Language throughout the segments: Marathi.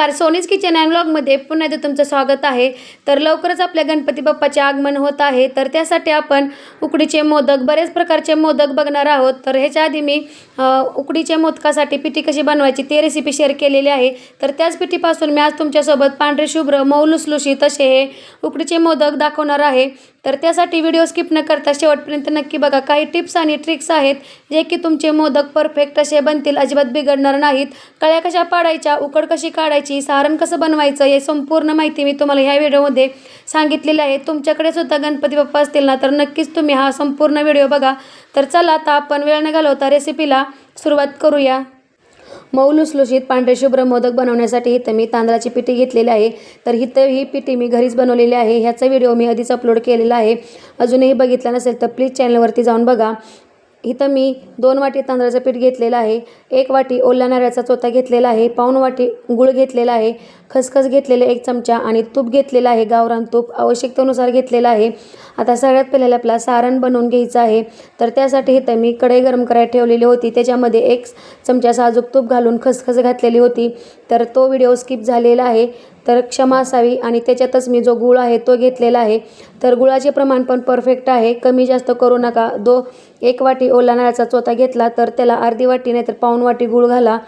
नमस्कार. सोनीज किचन अँड ब्लॉगमध्ये पुन्हा एकदा तुमचं स्वागत आहे. तर लवकरच आपल्या गणपती बाप्पाचे आगमन होत आहे. तर त्यासाठी आपण उकडीचे मोदक बरेच प्रकारचे मोदक बघणार आहोत. तर ह्याच्या आधी मी उकडीच्या मोदकासाठी पिठी कशी बनवायची ते रेसिपी शेअर केलेली आहे. तर त्याच पिठीपासून मी आज तुमच्यासोबत पांढरे शुभ्र मऊ लुसलुशीत असे हे उकडीचे मोदक दाखवणार आहे. तर त्यासाठी व्हिडिओ स्किप न करता शेवटपर्यंत नक्की बघा. काही टिप्स आणि ट्रिक्स आहेत जे की तुमचे मोदक परफेक्ट असे बनतील अजिबात बिघडणार नाहीत. कळ्या कशा पाडायच्या उकड कशी काढायची सारण कसं बनवायचं हे संपूर्ण माहिती मी तुम्हाला ह्या व्हिडिओमध्ये सांगितलेली आहे. तुमच्याकडे सुद्धा गणपती बाप्पा असतील ना तर नक्कीच तुम्ही हा संपूर्ण व्हिडिओ बघा. तर चला आता आपण वेळ न घालवता रेसिपीला सुरुवात करूया. मऊ लुसलुशीत पांढरे शुभ्र मोदक बनवण्यासाठी इथं मी तांदळाची पिठी घेतलेली आहे. तर इथं ही पिठी मी घरीच बनवलेली आहे. ह्याचा व्हिडिओ मी आधीच अपलोड केलेला आहे. अजूनही बघितला नसेल तर प्लीज चॅनलवरती जाऊन बघा. इथं मी दोन वाटी तांदळाचं पीठ घेतलेलं आहे. एक वाटी ओल्या नारळाचा चोथा घेतलेला आहे. पाऊण वाटी गूळ घेतलेला आहे. खसखस घेतलेले एक चमचा आणि तूप घेतलेलं आहे. गावरान तूप आवश्यकतेनुसार घेतलेलं आहे. आता सगळ्यात पहिल्याला आपला सारण बनवून घ्यायचं आहे. तर त्यासाठी इथं मी कढई गरम करायला ठेवलेली होती. त्याच्यामध्ये एक चमचा साजूक तूप घालून खसखस घातलेली होती. तर तो व्हिडिओ स्किप झालेला आहे. तर क्षमा असावी आणि त्याच्यातच मी जो गुळ आहे तो घेतलेला आहे. तर गुळाचे प्रमाण पण परफेक्ट आहे. कमी जास्त करू नका. दो एक वाटी ओला नाळाचा चोथा घेतला तर त्याला अर्धी वाटी नाही तर पाऊण वाटी गुळ घाला.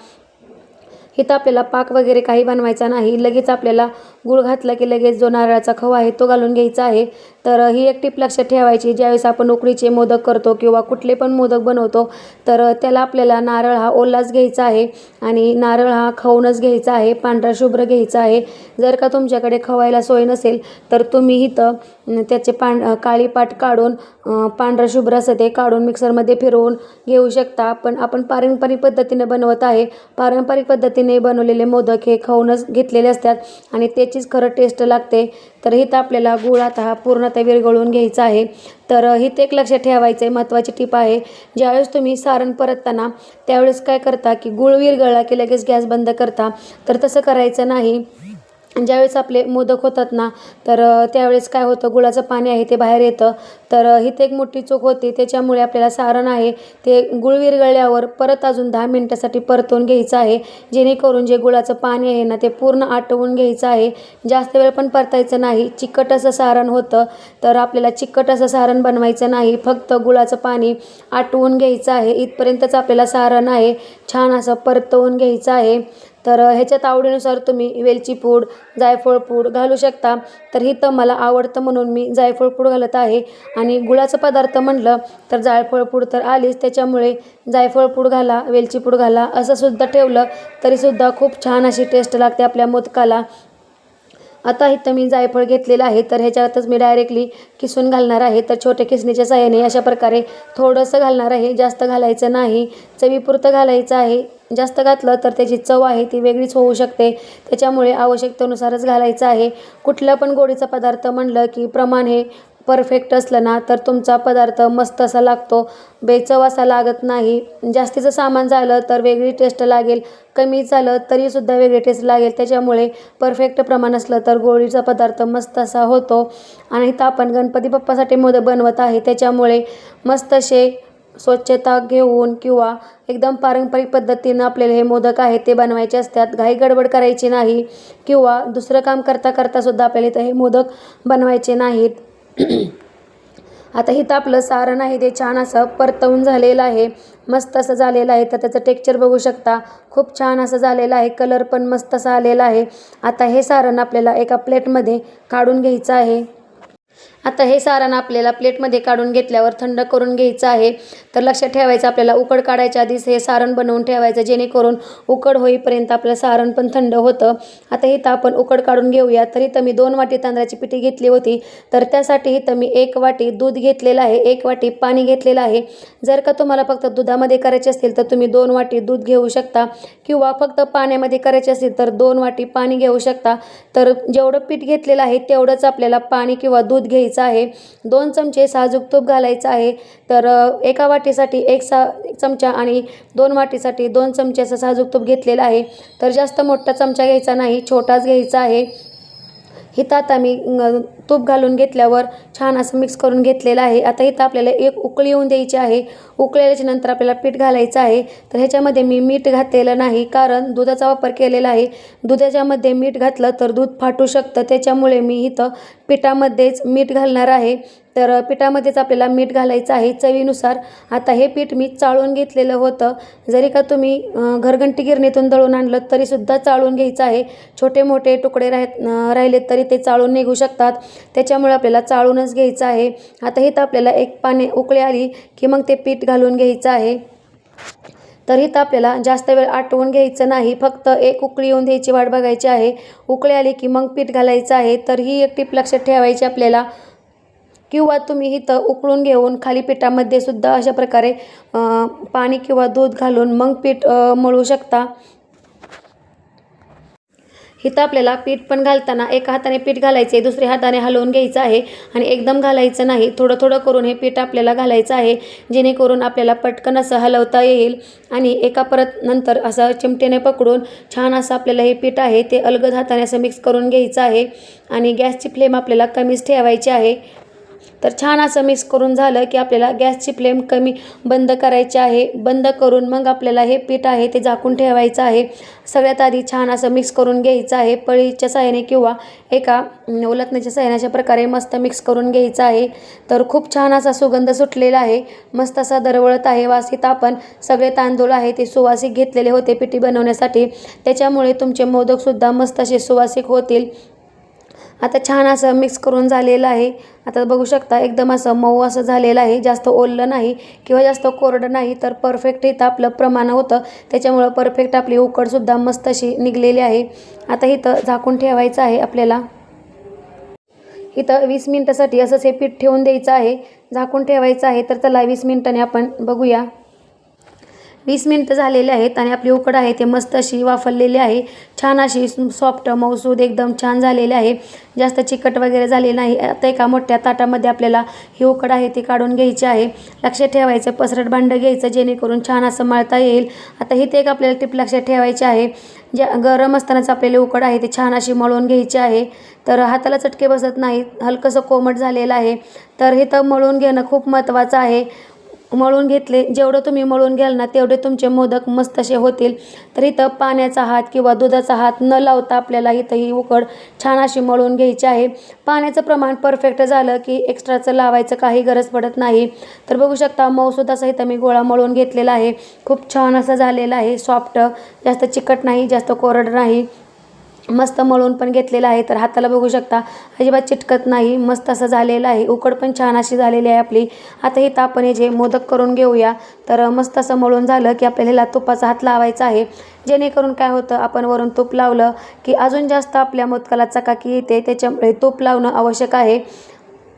इथं आपल्याला पाक वगैरे काही बनवायचा नाही. लगेच आपल्याला गुळ घातला की लगेच जो नारळाचा खवा आहे तो घालून घ्यायचा आहे. तर ही एक टीप लक्षात ठेवायची ज्यावेळेस आपण उकडीचे मोदक करतो किंवा कुठले पण मोदक बनवतो तर त्याला आपल्याला नारळ हा ओलाच घ्यायचा आहे आणि नारळ हा खवूनच घ्यायचा आहे पांढरा शुभ्र घ्यायचा आहे. जर का तुमच्याकडे खवायला सोय नसेल तर तुम्ही इथं त्याचे पां काळी पाट काढून पांढरा पांढरं शुभ्र असं ते काढून मिक्सरमध्ये फिरवून घेऊ शकता. पण आपण पारंपरिक पद्धतीने बनवत आहे. पारंपरिक पद्धतीने बनवलेले मोदक हे खाऊनच घेतलेले असतात आणि याचीच खरं टेस्ट लागते. तर इथं आपल्याला गुळ आता हा पूर्णतः विरघळून घ्यायचा आहे. तर इथं एक लक्षात ठेवायचं आहे महत्त्वाची टीप आहे. ज्यावेळेस तुम्ही सारण परतताना त्यावेळेस काय करता की गुळ विरघळला की लगेच गॅस बंद करता. तर तसं करायचं नाही. ज्यावेळेस आपले मोदक होतात ना तर त्यावेळेस काय होतं गुळाचं पाणी आहे ते बाहेर येतं. तर इथे एक मोठी चूक होती त्याच्यामुळे आपल्याला सारण आहे ते गुळ विरघळल्यावर परत अजून दहा मिनटासाठी परतवून घ्यायचं आहे. जेणेकरून जे गुळाचं पाणी आहे ना ते पूर्ण आटवून घ्यायचं आहे. जास्त वेळ पण परतायचं नाही चिकट असं सारण होतं. तर आपल्याला चिकट असं सारण बनवायचं नाही फक्त गुळाचं पाणी आटवून घ्यायचं आहे. इथपर्यंतच आपल्याला सारण आहे छान असं परतवून घ्यायचं आहे. तर ह्याच्यात आवडीनुसार तुम्ही वेलची पूड जायफळ पूड घालू शकता. तर हिथं मला आवडतं म्हणून मी जायफळ पूड घालत आहे. आणि गुळाचं पदार्थ म्हटलं तर जायफळ पूड तर आलीच. त्याच्यामुळे जायफळ पूड घाला वेलची पूड घाला असं सुद्धा ठेवलं तरीसुद्धा खूप छान अशी टेस्ट लागते आपल्या मोदकाला. आता इथं मी जायफळ घेतलेलं आहे तर ह्याच्यातच मी डायरेक्टली किसून घालणार आहे. तर छोट्या किसणीच्या साह्याने अशा प्रकारे थोडंसं घालणार आहे. जास्त घालायचं नाही. चवीपुरतं घालायचं आहे. जास्त घातलं तर त्याची चव आहे ती वेगळीच होऊ शकते. त्याच्यामुळे आवश्यकतेनुसारच घालायचं आहे. कुठलं पण गोडीचा पदार्थ म्हणलं की प्रमाण हे परफेक्ट असलं ना तर तुमचा पदार्थ मस्त असा लागतो. बेचव असा लागत नाही. जास्तीचं सामान झालं तर वेगळी टेस्ट लागेल. कमी झालं तरीसुद्धा वेगळी टेस्ट लागेल. त्याच्यामुळे परफेक्ट प्रमाण असलं तर गोळीचा पदार्थ मस्त असा होतो. आणि इथं आपण गणपती बाप्पासाठी मोदक बनवत आहे. त्याच्यामुळे मस्त असे स्वच्छता घेऊन किंवा एकदम पारंपरिक पद्धतीनं आपल्याला हे मोदक आहेत ते बनवायचे असतात. घाई गडबड करायची नाही. किंवा दुसरं काम करता करतासुद्धा आपल्याला इथं हे मोदक बनवायचे नाहीत. आता इथं आपलं सारण आहे ते छान असं परतवून झालेलं आहे. मस्त असं झालेलं आहे तर त्याचं टेक्चर बघू शकता. खूप छान असं झालेलं आहे कलर पण मस्त असा आलेला आहे. आता हे सारण आपल्याला एका प्लेटमध्ये काढून घ्यायचं आहे. आता हे सारण आपल्याला प्लेटमध्ये काढून घेतल्यावर थंड करून घ्यायचं आहे. तर लक्षात ठेवायचं आपल्याला उकड काढायच्या आधीच हे सारण बनवून ठेवायचं जेणेकरून उकड होईपर्यंत आपलं सारण पण थंड होतं. आता इथं आपण उकड काढून घेऊया. तर इथं मी दोन वाटी तांदळाची पिठी घेतली होती. तर त्यासाठी इथं मी एक वाटी दूध घेतलेलं आहे एक वाटी पाणी घेतलेलं आहे. जर का तुम्हाला फक्त दुधामध्ये करायचे असतील तर तुम्ही दोन वाटी दूध घेऊ शकता. किंवा फक्त पाण्यामध्ये करायचे असतील तर दोन वाटी पाणी घेऊ शकता. तर जेवढं पीठ घेतलेलं आहे तेवढंच आपल्याला पाणी किंवा दूध घ्यायचं आहे. दोन चमचे साजूक तूप घालायचं आहे. तर एका वाटीसाठी एक सा एक चमचा आणि दोन वाटीसाठी दोन चमचे असं साजूक तूप घेतलेलं आहे. तर जास्त मोठा चमचा घ्यायचा नाही छोटाच घ्यायचा आहे. हितात आता मी तूप घालून घेतल्यावर छान असं मिक्स करून घेतलेलं आहे. आता इथं आपल्याला एक उकळी येऊन द्यायची आहे. उकळल्याच्या नंतर आपल्याला पीठ घालायचं आहे. तर ह्याच्यामध्ये मी मीठ घातलेलं नाही कारण दुधाचा वापर केलेला आहे. दुधाच्यामध्ये मीठ घातलं तर दूध फाटू शकतं. त्याच्यामुळे मी इथं पिठामध्येच मीठ घालणार आहे. तर पिठामध्येच आपल्याला मीठ घालायचं आहे चवीनुसार. आता हे पीठ मी चाळून घेतलेलं होतं. जरी का तुम्ही घरघंटी गिरणीतून दळून आणलं तरीसुद्धा चाळून घ्यायचं आहे. छोटे मोठे तुकडे राह राहिले तरी ते चाळून निघू शकतात. त्याच्यामुळे आपल्याला चाळूनच घ्यायचं आहे. आता इथं आपल्याला एक पाने उकळी आली की मग ते पीठ घालून घ्यायचं आहे. तर इथं आपल्याला जास्त वेळ आटवून घ्यायचं नाही. फक्त एक उकळी येऊन द्यायची वाट बघायची आहे. उकळी आली की मग पीठ घालायचं आहे. तर ही एक टीप लक्षात ठेवायची आपल्याला. किंवा तुम्ही इथं उकळून घेऊन खाली पिठामध्ये सुद्धा अशा प्रकारे पाणी किंवा दूध घालून मग पीठ मळू शकता. इथं आपल्याला पीठ पण घालताना एका हाताने पीठ घालायचे दुसऱ्या हाताने हलवून घ्यायचं आहे आणि एकदम घालायचं नाही. थोडं थोडं करून हे पीठ आपल्याला घालायचं आहे जेणेकरून आपल्याला पटकन असं हलवता येईल आणि एका परत नंतर असं चिमटेने पकडून छान असं आपल्याला हे पीठ आहे ते अलगद हाताने असं मिक्स करून घ्यायचं आहे आणि गॅसची फ्लेम आपल्याला कमीच ठेवायची आहे. तर छान असं मिक्स करून झालं की आपल्याला गॅसची फ्लेम कमी बंद करायची आहे. बंद करून मग आपल्याला हे पीठ आहे ते झाकून ठेवायचं आहे. सगळ्यात आधी छान असं मिक्स करून घ्यायचं आहे. पळीच्या साह्याने किंवा एका अं, उलटण्याच्या अशा प्रकारे मस्त मिक्स करून घ्यायचं आहे. तर खूप छान असा सुगंध सुटलेला आहे. मस्त असा दरवळत आहे वासित आपण. सगळे तांदूळ आहे ते सुवासिक घेतलेले होते पिठी बनवण्यासाठी. त्याच्यामुळे तुमचे मोदकसुद्धा मस्त असे सुवासिक होतील. आता छान असं मिक्स करून झालेलं आहे. आता बघू शकता एकदम असं मऊ असं झालेलं आहे. जास्त ओललं नाही किंवा जास्त कोरडं नाही तर परफेक्ट इथं आपलं प्रमाण होतं. त्याच्यामुळं परफेक्ट आपली उकडसुद्धा मस्त अशी निघलेली आहे. आता इथं झाकून ठेवायचं आहे आपल्याला. इथं वीस मिनटासाठी असंच हे पीठ ठेवून द्यायचं आहे. झाकून ठेवायचं आहे तर त्याला वीस मिनटाने आपण बघूया. वीस मिनटं झालेले आहेत आणि आपली उकड आहे ते मस्त अशी वाफरलेली आहे. छान अशी सॉफ्ट मौसूद एकदम छान झालेली आहे. जास्त चिकट वगैरे झाले नाही. आता एका मोठ्या ताटामध्ये आपल्याला ही उकड आहे ती काढून घ्यायची आहे. लक्षात ठेवायचं पसरट भांडं घ्यायचं जेणेकरून छान असं मळता येईल. आता ही ते एक आपल्याला टिप लक्षात ठेवायची आहे. ज्या गरम असतानाच आपल्याला उकड आहे ती छान अशी मळून घ्यायची आहे. तर हाताला चटके बसत नाही हलकंसं कोमट झालेलं आहे. तर हे तर मळून घेणं खूप महत्त्वाचं आहे. मळून घेतले. जेवढं तुम्ही मळून घ्याल ना तेवढे तुमचे मोदक मस्त असे होतील. तर इथं पाण्याचा हात किंवा दुधाचा हात न लावता आपल्याला इथं ही उकड छान अशी मळून घ्यायची आहे. पाण्याचं प्रमाण परफेक्ट झालं की एक्स्ट्राचं लावायचं काही गरज पडत नाही. तर बघू शकता मऊसुद्धा असा इथं मी गोळा मळून घेतलेला आहे. खूप छान असं झालेलं आहे सॉफ्ट जास्त चिकट नाही जास्त कोरड नाही. मस्त मळून पण घेतलेलं आहे. तर हाताला बघू शकता अजिबात चिटकत नाही मस्त असं झालेलं आहे. उकड पण छान अशी झालेली आहे आपली. आता इथं आपण हे जे मोदक करून घेऊया. तर मस्त असं मळून झालं की आपल्याला ह्याला तुपाचा हात लावायचा आहे. जेणेकरून काय होतं आपण वरून तूप लावलं की अजून जास्त आपल्या मोदकाला चकाकी येते. त्याच्यामुळे तूप लावणं आवश्यक आहे.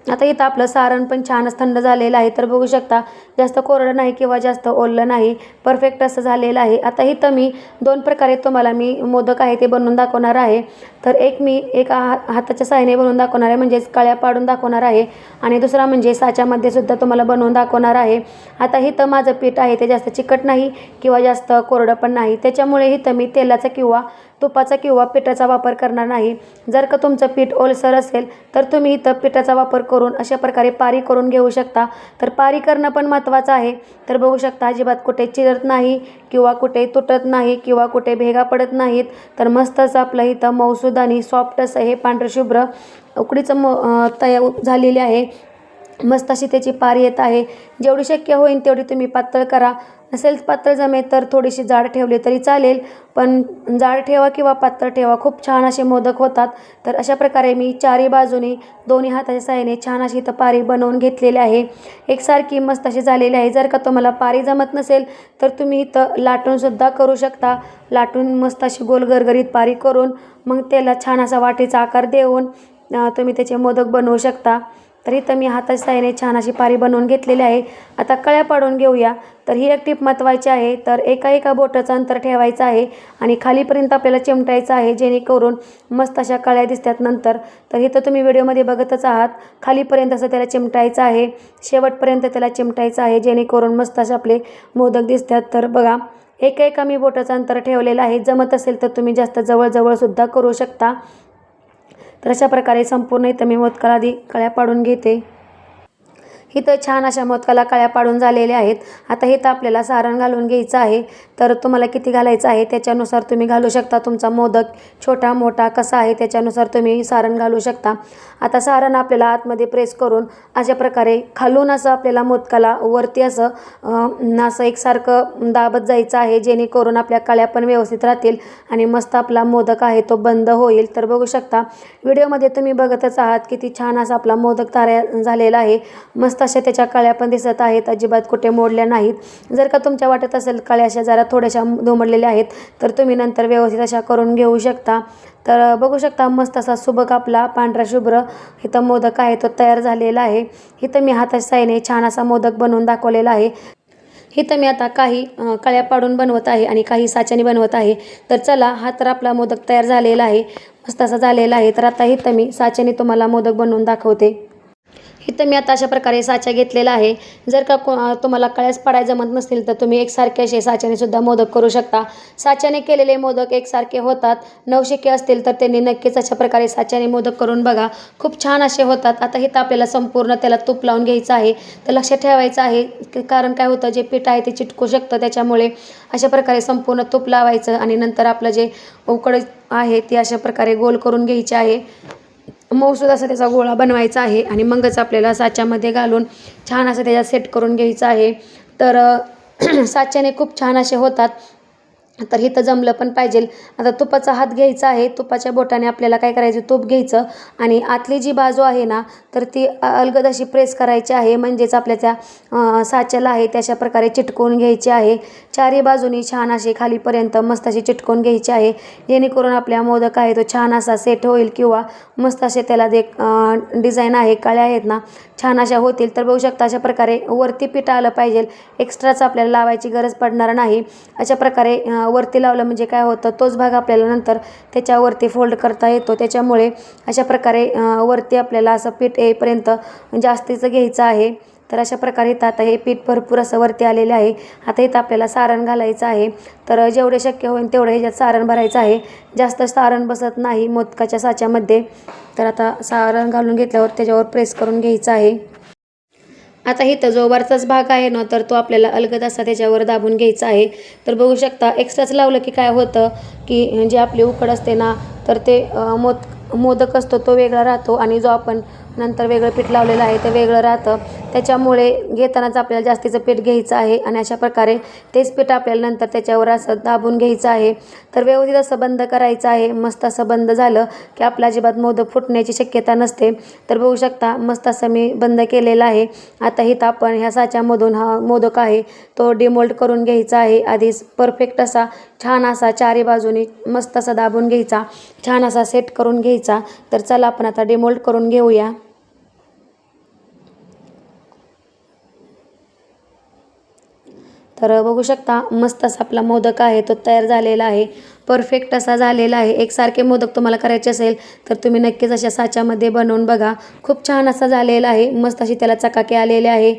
आता इथं आपलं सारण पण छानच थंड झालेलं आहे. तर बघू शकता जास्त कोरडं नाही किंवा जास्त ओललं नाही. परफेक्ट असं झालेलं आहे. आता इथं मी दोन प्रकारे तुम्हाला मी मोदक आहे ते बनवून दाखवणार आहे. तर एक मी एका हा हाताच्या साहाय्याने बनवून दाखवणार आहे म्हणजेच कळ्या पाडून दाखवणार आहे. आणि दुसरा म्हणजे साच्यामध्ये सुद्धा तुम्हाला बनवून दाखवणार आहे. आता इथं माझं पीठ आहे ते जास्त चिकट नाही किंवा जास्त कोरडं पण नाही. त्याच्यामुळे इथं मी तेलाचा किंवा तुपाचा किंवा पिठाचा वापर करणार नाही. जर का तुमचं पीठ ओलसर असेल तर तुम्ही इथं पिठाचा वापर करून अशा प्रकारे पारी करून घेऊ शकता. तर पारी करणं पण महत्त्वाचं आहे. तर बघू शकता अजिबात कुठे चिरत नाही किंवा कुठे तुटत नाही किंवा कुठे भेगा पडत नाहीत. तर मस्तच आपलं इथं मौसूद आणि सॉफ्ट असं हे पांढरशुभ्र उकडीचं म तयार तया झालेली आहे. मस्त अशी त्याची पार येत आहे. जेवढी शक्य होईल तेवढी तुम्ही पातळ करा. नसेल पातळ जमेल तर थोडीशी जाड ठेवली तरी चालेल. पण जाड ठेवा किंवा पातळ ठेवा खूप छान असे मोदक होतात. तर अशा प्रकारे मी चारी बाजूनी दोन्ही हाताच्या साहाय्याने छान अशी इथं पारी बनवून घेतलेली आहे. एकसारखी मस्त अशी झालेली आहे. जर का तुम्हाला पारी जमत नसेल तर तुम्ही इथं लाटूनसुद्धा करू शकता. लाटून मस्त अशी गोल गरगरीत पारी करून मग त्याला छान असा वाटीचा आकार देऊन तुम्ही त्याचे मोदक बनवू शकता. तर इथं मी हाताच्या साहाय्याने छान अशी पारी बनवून घेतलेली आहे. आता कळ्या पाडून घेऊया. तर ही एक टीप महत्त्वाची आहे. तर एका एका बोटाचं अंतर ठेवायचं आहे आणि खालीपर्यंत आपल्याला चिमटायचं आहे जेणेकरून मस्त अशा कळ्या दिसतात नंतर. तर इथं तुम्ही व्हिडिओमध्ये बघतच आहात. खालीपर्यंत असं त्याला चिमटायचं आहे. शेवटपर्यंत त्याला चिमटायचं आहे जेणेकरून मस्त असे आपले मोदक दिसतात. तर बघा एका एका मी बोटाचं अंतर ठेवलेलं आहे. जमत असेल तर तुम्ही जास्त जवळजवळसुद्धा करू शकता. तर अशा प्रकारे संपूर्ण इथं मी मोदकाला आधी कळ्या पाडून घेते. इथं छान अशा मोदकाला कळ्या पाडून झालेल्या आहेत. आता इथं आपल्याला सारण घालून घ्यायचं आहे. तर तुम्हाला किती घालायचं आहे त्याच्यानुसार तुम्ही घालू शकता. तुमचा मोदक छोटा मोठा कसा आहे त्याच्यानुसार तुम्ही सारण घालू शकता. आता सारण आपल्याला आतमध्ये प्रेस करून अशा प्रकारे खालून असं आपल्याला मोदकाला वरती असं असं एकसारखं दाबत जायचं आहे जेणेकरून आपल्या कळ्या पण व्यवस्थित राहतील आणि मस्त आपला मोदक आहे तो बंद होईल. तर बघू शकता व्हिडिओमध्ये तुम्ही बघतच आहात किती छान असा आपला मोदक तयार झालेला आहे. मस्त अशा त्याच्या कळ्या पण दिसत आहेत अजिबात कुठे मोडल्या नाहीत. जर का तुमच्या वाटत असेल कळ्या अशा जरा थोड्याशा दुमडलेल्या आहेत तर तुम्ही नंतर व्यवस्थित अशा करून घेऊ शकता. तर बघू शकता मस्त असा सुबक आपला पांढरा शुभ्र. इथं मोदक आहे तो तयार झालेला आहे. इथं मी हाताच्या साईने छान असा मोदक बनवून दाखवलेला आहे. इथं मी आता काही कळ्या पाडून बनवत आहे आणि काही साच्याने बनवत आहे. तर चला हा तर आपला मोदक तयार झालेला आहे. मस्त असा झालेला आहे. तर आता इथं मी साच्याने तुम्हाला मोदक बनवून दाखवते. इथं मी आता अशा प्रकारे साचा घेतलेला आहे. जर का को तुम्हाला कळ्यास पडाय जमत नसतील तर तुम्ही एकसारखे असे साच्याने सुद्धा मोदक करू शकता. साच्याने केलेले मोदक एकसारखे होतात. नवशिके असतील तर त्यांनी नक्कीच अशा प्रकारे साच्याने मोदक करून बघा. खूप छान असे होतात. आता इथं आपल्याला संपूर्ण त्याला तूप लावून घ्यायचं आहे. तर लक्षात ठेवायचं आहे कारण काय होतं जे पीठ आहे ते चिटकू शकतं. त्याच्यामुळे अशा प्रकारे संपूर्ण तूप लावायचं आणि नंतर आपलं जे उकड आहे ती अशा प्रकारे गोल करून घ्यायची आहे. मऊसूद असा त्याचा गोळा बनवायचा आहे आणि मगच आपल्याला साच्यामध्ये घालून छान असं त्याच्यात सेट करून घ्यायचं आहे. तर साच्याने खूप छान असे होतात. तर इथं जमलं पण पाहिजे. आता तुपाचा हात घ्यायचा आहे. तुपाच्या बोटाने आपल्याला काय करायचं? तूप घ्यायचं. आणि आतली जी बाजू आहे ना तर ती अलगद अशी प्रेस करायची आहे. म्हणजेच आपल्या त्या साच्याला आहे त्याशा प्रकारे चिटकवून घ्यायची आहे. चारही बाजूनी छान अशी खालीपर्यंत मस्त अशी चिटकवून घ्यायची आहे. जेणेकरून आपल्या मोदक आहे तो छान असा सेट होईल किंवा मस्त असे त्याला जे डिझाईन आहे कळ्या आहेत ना छान अशा होतील. तर बघू शकता अशा प्रकारे वरती पिठं आलं पाहिजे. एक्स्ट्राच आपल्याला लावायची गरज पडणार नाही. अशा प्रकारे वरती लावलं म्हणजे काय होतं तोच भाग आपल्याला नंतर त्याच्यावरती फोल्ड करता येतो. त्याच्यामुळे अशा प्रकारे वरती आपल्याला असं पीठ येईपर्यंत जास्तीचं घ्यायचं आहे. तर अशा प्रकारे इथं आता हे पीठ भरपूर असं वरती आलेलं आहे. आता इथं आपल्याला सारण घालायचं आहे. तर जेवढे शक्य होईल तेवढं ह्याच्यात सारण भरायचं आहे. जास्त सारण बसत नाही मोदकाच्या साच्यामध्ये. तर आता सारण घालून घेतल्यावर त्याच्यावर प्रेस करून घ्यायचं आहे. आता इथं जो वरचाच भाग आहे ना तर तो आपल्याला अलगद असा त्याच्यावर दाबून घ्यायचा आहे. तर बघू शकता एक्स्ट्राच लावलं की काय होतं की जे आपली उकड असते ना तर ते मोद मोदक असतो तो वेगळा राहतो आणि जो आपण नंतर वेगळं पीठ लावलेलं आहे ते वेगळं राहतं. त्याच्यामुळे घेतानाच आपल्याला जास्तीचं पीठ घ्यायचं आहे आणि अशा प्रकारे तेच पीठ आपल्याला नंतर त्याच्यावर असं दाबून घ्यायचं आहे. तर व्यवस्थित असं बंद करायचं आहे. मस्त असं बंद झालं की आपल्या अजिबात मोदक फुटण्याची शक्यता नसते. तर बघू शकता मस्त असं मी बंद केलेलं आहे. आता इथं आपण ह्या साच्यामधून हा मोदक आहे तो डिमोल्ड करून घ्यायचा आहे. आधीच परफेक्ट असा छान असा चारी बाजूनी मस्त असा दाबून घ्यायचा. छान असा सेट करून घ्यायचा. तर चला आपण आता डिमोल्ड करून घेऊया. तर बघू शकता मस्त असा आपला मोदक आहे तो तयार झालेला आहे. परफेक्ट असा झालेला आहे. एकसारखे मोदक तुम्हाला करायचे असेल तर तुम्ही नक्कीच अशा साच्यामध्ये बनवून बघा. खूप छान असा झालेला आहे. मस्त अशी त्याला चकाके आलेले आहे.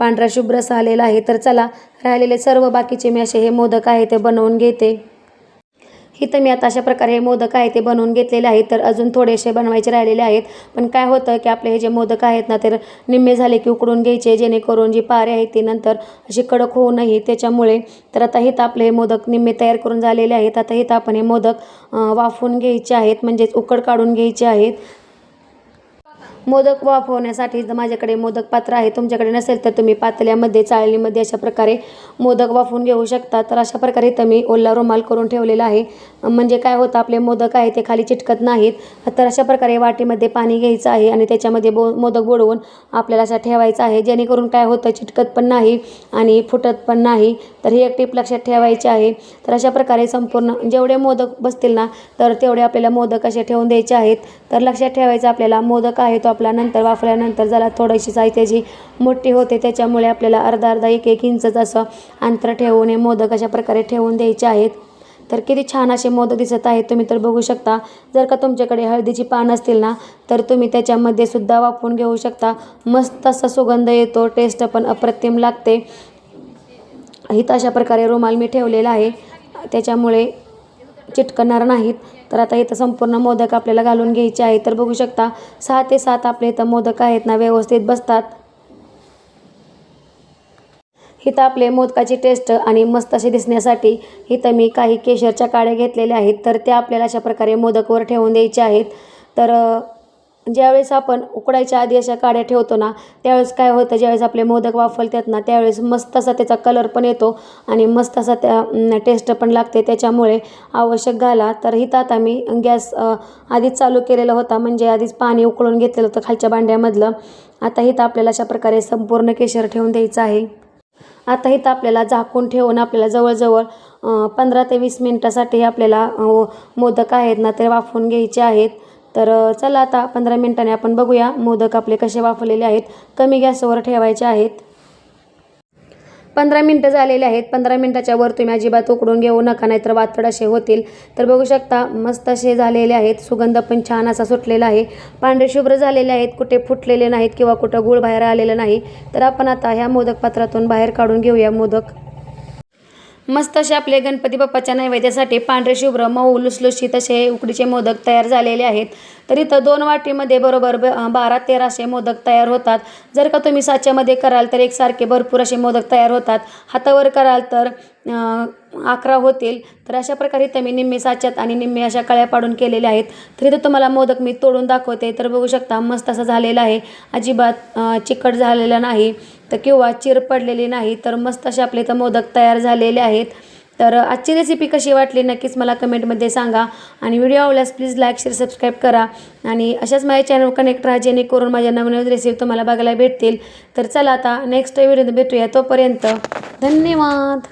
पांढरा शुभ्र असा आलेला आहे. तर चला राहिलेले सर्व बाकीचे मी असे हे मोदक आहे ते बनवून घेते. इथं मी आता अशा प्रकारे हे मोदक आहे ते बनवून घेतलेले आहेत. तर अजून थोडेसे बनवायचे राहिलेले आहेत. पण काय होतं की आपले हे जे मोदक आहेत ना तर निम्मे झाले की उकडून घ्यायचे. जेणेकरून जी पारे आहेत ती नंतर अशी कडक होऊ नये. त्याच्यामुळे तर आता तर आपले हे मोदक निम्मे तयार करून झालेले आहेत. आता तर आपण हे मोदक वाफून वाफवून घ्यायचे आहेत. म्हणजेच उकड काढून घ्यायचे आहेत. मोदक वाफवण्यासाठी जर माझ्याकडे मोदक पात्र आहे. तुमच्याकडे नसेल तर तुम्ही पातल्यामध्ये चाळणीमध्ये अशा प्रकारे मोदक वाफवून घेऊ शकता. तर अशा प्रकारे तर मी ओला रुमाल करून ठेवलेला आहे. म्हणजे काय होतं आपले मोदक आहे ते खाली चिटकत नाहीत. तर अशा प्रकारे वाटीमध्ये पाणी घ्यायचं आहे आणि त्याच्यामध्ये बो मोदक बुडवून आपल्याला असं ठेवायचं आहे. जेणेकरून काय होतं चिटकत पण नाही आणि फुटत पण नाही. तर ही एक टीप लक्षात ठेवायची आहे. तर अशा प्रकारे संपूर्ण जेवढे मोदक बसतील ना तर तेवढे आपल्याला मोदक असे ठेवून द्यायचे आहेत. तर लक्षात ठेवायचं आपल्याला मोदक आहे तो आपला वाफल्यानंतर जरा थोडीशी साई त्याची मोठी होते त्याच्यामुळे आपल्याला अर्धा अर्धा एक एक इंचच असं अंतर ठेवून हे मोदक अशा प्रकारे ठेवून द्यायचे आहेत. तर किती छान असे मोदक दिसत आहेत तुम्ही तर बघू शकता. जर का तुमच्याकडे हळदीची पान असतील ना तर तुम्ही त्याच्यामध्ये सुद्धा वापरून घेऊ शकता. मस्त असा सुगंध येतो टेस्ट पण अप्रतिम लागते. हित अशा प्रकारे रुमाल मी ठेवलेला आहे. त्याच्यामुळे चिटकणार नाहीत. तर आता इथं संपूर्ण मोदक आपल्याला घालून घ्यायचे आहे तर बघू शकता सहा ते सात आपले इथं मोदक आहेत ना व्यवस्थित बसतात. इथं आपले मोदकाची टेस्ट आणि मस्त असे दिसण्यासाठी इथं मी काही केशरच्या काड्या घेतलेल्या आहेत. तर त्या आपल्याला अशा प्रकारे मोदकवर ठेवून द्यायच्या आहेत. तर ज्यावेळेस आपण उकडायच्या आधी अशा काड्या ठेवतो ना त्यावेळेस काय होतं ज्यावेळेस आपले मोदक वाफलतात ना त्यावेळेस मस्त असा त्याचा कलर पण येतो आणि मस्त असा त्या टेस्ट पण लागते. त्याच्यामुळे आवश्यक घाला. तर इथं आता मी गॅस आधीच चालू केलेला होता. म्हणजे आधीच पाणी उकळून घेतलेलं होतं खालच्या भांड्यामधलं. आता इथं आपल्याला अशा प्रकारे संपूर्ण केशर ठेवून द्यायचं आहे. आता इथं आपल्याला झाकून ठेवून आपल्याला जवळजवळ पंधरा ते वीस मिनटासाठी आपल्याला मोदक आहेत ना ते वाफवून घ्यायचे आहेत. तर चला आता पंधरा मिनटाने आपण बघूया मोदक आपले कसे वाफवलेले आहेत कमी गॅसवर ठेवायचे आहेत. पंधरा मिनटं झालेले आहेत. पंधरा मिनटाच्या वर तुम्ही अजिबात उकडून घेऊ नका नाहीतर वातड असे होतील. तर बघू शकता मस्त असे झालेले आहेत. सुगंध पण छान असा सुटलेला आहे. पांढरे शुभ्र झालेले आहेत. कुठे फुटलेले नाहीत किंवा कुठं गुळ बाहेर आलेलं नाही. तर आपण आता ह्या मोदक पात्रातून बाहेर काढून घेऊया मोदक. मस्त असे आपले गणपती बाप्पाच्या नैवेद्यासाठी पांढरे शुभ्र मऊ लुसलुशीत असे उकडीचे मोदक तयार झालेले आहेत. तर इथं दोन वाटीमध्ये बरोबर ब बारा तेराशे मोदक तयार होतात. जर का तुम्ही साच्यामध्ये कराल तर एकसारखे भरपूर असे मोदक तयार होतात. हातावर कराल तर अकरा होतील. तर अशा प्रकारे इथं मी निम्मे साच्यात आणि निम्मे अशा कळ्या पाडून केलेल्या आहेत. तर इथं तुम्हाला मोदक मी तोडून दाखवते. तर बघू शकता मस्त असं झालेलं आहे. अजिबात चिकट झालेलं नाही. तर किंवा चिर पडलेली नाही. तर मस्त असे आपले इथं मोदक तयार झालेले आहेत. तर आजची रेसिपी कशी वाटली नक्कीच मला कमेंटमध्ये सांगा. आणि व्हिडिओ आवडल्यास प्लीज लाईक शेअर सबस्क्राईब करा. आणि अशाच माझ्या चॅनल कनेक्ट राहा जेणेकरून माझ्या नवनवीन रेसिपी तुम्हाला बघायला भेटतील. तर चला आता नेक्स्ट व्हिडिओ भेटूया. तोपर्यंत धन्यवाद.